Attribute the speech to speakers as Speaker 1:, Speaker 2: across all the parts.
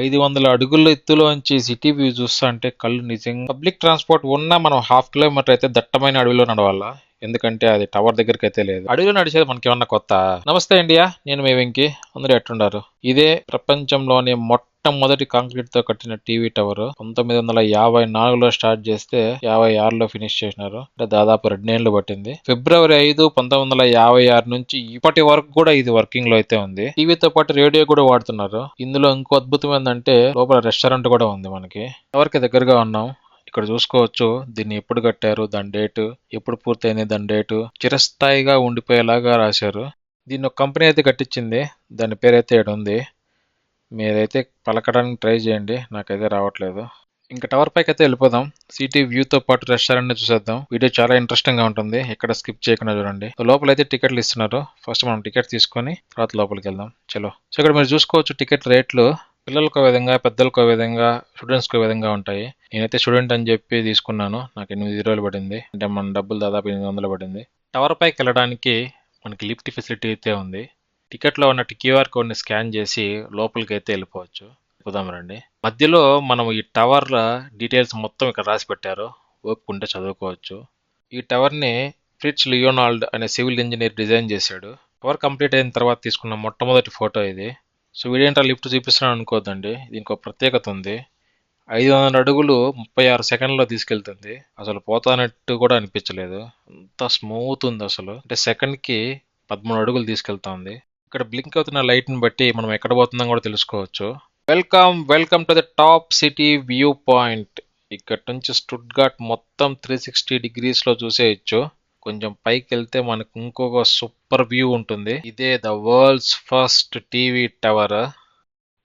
Speaker 1: ఐదు వందల అడుగుల ఎత్తులోంచి సిటీ వ్యూ చూస్తా అంటే కళ్ళు నిజంగా. పబ్లిక్ ట్రాన్స్పోర్ట్ ఉన్నా మనం హాఫ్ కిలోమీటర్ అయితే దట్టమైన అడవిలో నడవాలా? ఎందుకంటే అది టవర్ దగ్గరికి అయితే లేదు. అడవిలో నడిచేది మనకి ఏమన్నా కొత్త? నమస్తే ఇండియా నేను మీ వెంకి. అందరూ ఎట్టుండారు ఇదే ప్రపంచంలోని మొట్టమొదటి కాంక్రీట్తో కట్టిన టీవీ టవర్. పంతొమ్మిది వందల యాభై నాలుగులో స్టార్ట్ చేస్తే యాభై ఆరులో ఫినిష్ చేసినారు. అంటే దాదాపు రెండేళ్ళు పట్టింది. ఫిబ్రవరి ఐదు పంతొమ్మిది వందల యాభై ఆరు నుంచి ఇప్పటి వరకు కూడా ఇది వర్కింగ్లో అయితే ఉంది. టీవీతో పాటు రేడియో కూడా వాడుతున్నారు. ఇందులో ఇంకో అద్భుతం ఏంటంటే లోపల రెస్టారెంట్ కూడా ఉంది మనకి. ఎవరికి దగ్గరగా ఉన్నాం? ఇక్కడ చూసుకోవచ్చు దీన్ని ఎప్పుడు కట్టారు దాని డేటు ఎప్పుడు పూర్తయింది దాని డేటు చిరస్థాయిగా ఉండిపోయేలాగా రాశారు. దీన్ని ఒక కంపెనీ అయితే కట్టించింది దాని పేరైతే ఇక్కడ ఉంది. మీరైతే పలకడానికి ట్రై చేయండి నాకైతే రావట్లేదు. ఇంకా టవర్ పైకి అయితే వెళ్ళిపోదాం. సిటీ వ్యూతో పాటు రెస్టారెంట్ చూసేద్దాం. వీడియో చాలా ఇంట్రెస్టింగ్గా ఉంటుంది ఎక్కడ స్కిప్ చేయకుండా చూడండి. లోపల అయితే టికెట్లు ఇస్తున్నారు. ఫస్ట్ మనం టికెట్ తీసుకొని తర్వాత లోపలికి వెళ్దాం. చలో. సో ఇక్కడ మీరు చూసుకోవచ్చు టికెట్ రేట్లు. పిల్లలకు ఒక విధంగా పెద్దలకు ఒక విధంగా స్టూడెంట్స్కి ఒక విధంగా ఉంటాయి. నేనైతే స్టూడెంట్ అని చెప్పి తీసుకున్నాను. నాకు ఎనిమిది రోజులు పడింది. అంటే మన డబ్బులు దాదాపు ఎనిమిది వందలు పడింది. టవర్ పైకి వెళ్ళడానికి మనకి లిఫ్ట్ ఫెసిలిటీ అయితే ఉంది. టికెట్లో ఉన్న క్యూఆర్ కోడ్ని స్కాన్ చేసి లోపలికి అయితే వెళ్ళిపోవచ్చు. పోదాం రండి. మధ్యలో మనం ఈ టవర్ల డీటెయిల్స్ మొత్తం ఇక్కడ రాసి పెట్టారు. ఓపుకుంటే చదువుకోవచ్చు. ఈ టవర్ని ఫ్రిట్స్ లియోనాల్డ్ అనే సివిల్ ఇంజనీర్ డిజైన్ చేశాడు. టవర్ కంప్లీట్ అయిన తర్వాత తీసుకున్న మొట్టమొదటి ఫోటో ఇది. సో వీడేంటా లిఫ్ట్ చూపిస్తున్నాను అనుకోద్దండి. దీనికి ఒక ప్రత్యేకత ఉంది. ఐదు వందల అడుగులు ముప్పై ఆరు సెకండ్లో తీసుకెళ్తుంది. అసలు పోతానట్టు కూడా అనిపించలేదు. అంత స్మూత్ ఉంది అసలు. అంటే సెకండ్కి పదమూడు అడుగులు తీసుకెళ్తా ఇక్కడ బ్లింక్ అవుతున్న లైట్ని బట్టి మనం ఎక్కడ పోతుందో కూడా తెలుసుకోవచ్చు. Welcome welcome to the top city view point. ఇక్కడ నుంచి స్టుడ్గాట్ మొత్తం త్రీ సిక్స్టీ డిగ్రీస్లో చూసేయచ్చు. కొంచెం పైకి వెళ్తే మనకు ఇంకొక సూపర్ వ్యూ ఉంటుంది. ఇదే the world's first TV tower.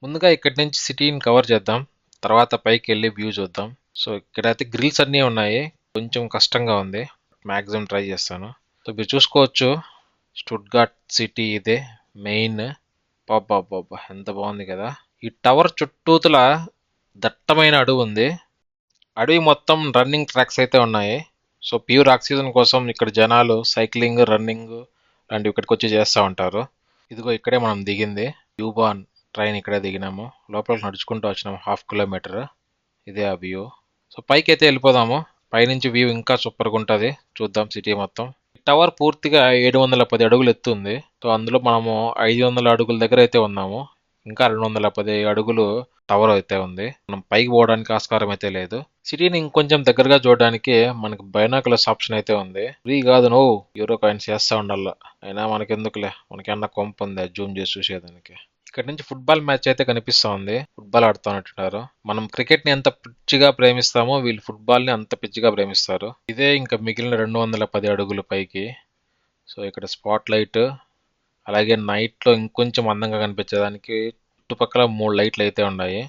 Speaker 1: ముందుగా ఇక్కడి నుంచి సిటీని కవర్ చేద్దాం. తర్వాత పైకి వెళ్ళి వ్యూ చూద్దాం. సో ఇక్కడైతే గ్రిల్స్ అన్నీ ఉన్నాయి. కొంచెం కష్టంగా ఉంది. మ్యాక్సిమం ట్రై చేస్తాను. సో మీరు చూసుకోవచ్చు. స్టుడ్గాట్ సిటీ ఇదే. మెయిన్. బాబా బాబా ఎంత బాగుంది కదా. ఈ టవర్ చుట్టూతల దట్టమైన అడవి ఉంది. అడవి మొత్తం రన్నింగ్ ట్రాక్స్ అయితే ఉన్నాయి. సో ప్యూర్ ఆక్సిజన్ కోసం ఇక్కడ జనాలు సైక్లింగ్ రన్నింగ్ లాంటివి ఇక్కడికి వచ్చి చేస్తూ ఉంటారు. ఇదిగో ఇక్కడే మనం దిగింది. యూబాన్ ట్రైన్ ఇక్కడే దిగినాము. లోపలికి నడుచుకుంటూ వచ్చినాము. Half kilometre. ఇదే ఆ వ్యూ. సో పైకి అయితే వెళ్ళిపోదాము. పైనుంచి వ్యూ ఇంకా సూపర్గా ఉంటుంది. చూద్దాం సిటీ మొత్తం. టవర్ పూర్తిగా ఏడు వందల పది అడుగులు ఎత్తుంది. సో అందులో మనము ఐదు వందల అడుగుల దగ్గర అయితే ఉన్నాము. ఇంకా రెండు వందల పది అడుగులు టవర్ అయితే ఉంది. మనం పైకి పోవడానికి ఆస్కారం అయితే లేదు. సిటీని ఇంకొంచెం దగ్గరగా చూడడానికి మనకి బైనాకులర్స్ ఆప్షన్ అయితే ఉంది. ఫ్రీ కాదు నువ్వు. యూరో కాయిన్స్ చేస్తా ఉండాల. అయినా మనకెందుకులే? మనకి అన్న కొంప ఉంది? జూమ్ చేసి చూసేదానికి. ఇక్కడ నుంచి ఫుట్బాల్ మ్యాచ్ అయితే కనిపిస్తా ఉంది. ఫుట్బాల్ ఆడుతున్నట్టున్నారు మనం క్రికెట్ని ఎంత పిచ్చిగా ప్రేమిస్తామో వీళ్ళు ఫుట్బాల్ని అంత పిచ్చిగా ప్రేమిస్తారు. ఇదే ఇంకా మిగిలిన రెండు వందల పది అడుగులు పైకి. సో ఇక్కడ స్పాట్ లైట్ అలాగే నైట్లో ఇంకొంచెం అందంగా కనిపించేదానికి చుట్టుపక్కల మూడు లైట్లు అయితే ఉన్నాయి.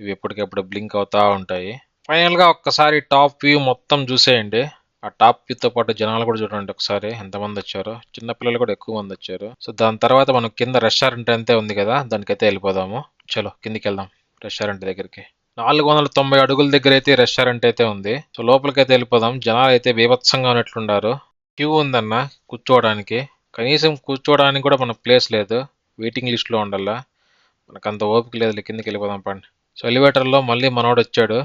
Speaker 1: ఇవి ఎప్పటికప్పుడు బ్లింక్ అవుతా ఉంటాయి. ఫైనల్గా ఒక్కసారి టాప్ వ్యూ మొత్తం చూసేయండి. ఆ టాప్ వ్యూ తో పాటు జనాలు కూడా చూడండి ఒకసారి ఎంతమంది వచ్చారో. చిన్నపిల్లలు కూడా ఎక్కువ మంది వచ్చారు. సో దాని తర్వాత మనం కింద రెస్టారెంట్ అంతే ఉంది కదా దానికైతే వెళ్ళిపోదాము. చలో కిందికి వెళ్దాం రెస్టారెంట్ దగ్గరికి. నాలుగు వందల తొంభై అడుగుల దగ్గర అయితే రెస్టారెంట్ అయితే ఉంది. సో లోపలికైతే వెళ్ళిపోదాం. జనాలు అయితే బీభత్సంగా ఉన్నట్లున్నారు. క్యూ ఉందన్న కూర్చోవడానికి. కనీసం కూర్చోవడానికి కూడా మనకు ప్లేస్ లేదు. వెయిటింగ్ లిస్ట్లో ఉండాలా. మనకు అంత ఓపిక లేదు. కిందకి వెళ్ళిపోదాం పండి సో ఎలివేటర్లో మళ్ళీ మనోడు వచ్చాడు.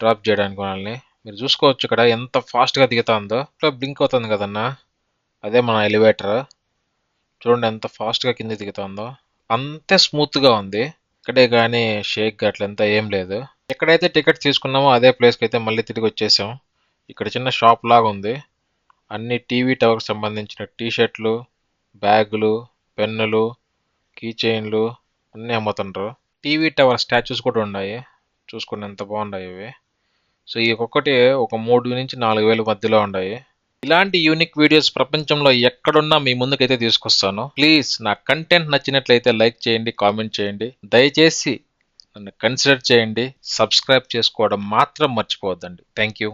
Speaker 1: డ్రాప్ చేయడానికి మనల్ని మీరు చూసుకోవచ్చు ఇక్కడ ఎంత ఫాస్ట్గా దిగుతుందో. ఇట్లా బ్లింక్ అవుతుంది కదన్నా. అదే మన ఎలివేటర్ చూడండి ఎంత ఫాస్ట్గా కింద దిగుతుందో. అంతే స్మూత్గా ఉంది. ఇక్కడే కానీ షేక్ అట్లంతా ఏం లేదు. ఎక్కడైతే టికెట్ తీసుకున్నామో అదే ప్లేస్కి అయితే మళ్ళీ తిరిగి వచ్చేసాం. ఇక్కడ చిన్న షాప్ లాగా ఉంది. అన్ని టీవీ టవర్కి సంబంధించిన టీషర్ట్లు బ్యాగులు పెన్నులు కీ చైన్లు అన్నీ అమ్ముతుండ్రు. టీవీ టవర్ స్టాచ్యూస్ కూడా ఉన్నాయి. చూసుకుని ఎంత బాగున్నాయి ఇవి. సో ఈ ఒక్కొక్కటి ఒక మూడు నుంచి నాలుగు వేల మధ్యలో ఉన్నాయి. ఇలాంటి యూనిక్ వీడియోస్ ప్రపంచంలో ఎక్కడున్నా మీ ముందుకైతే తీసుకొస్తాను. ప్లీజ్ నా కంటెంట్ నచ్చినట్లయితే లైక్ చేయండి కామెంట్ చేయండి. దయచేసి నన్ను కన్సిడర్ చేయండి. సబ్స్క్రైబ్ చేసుకోవడం మాత్రం మర్చిపోవద్దండి. Thank you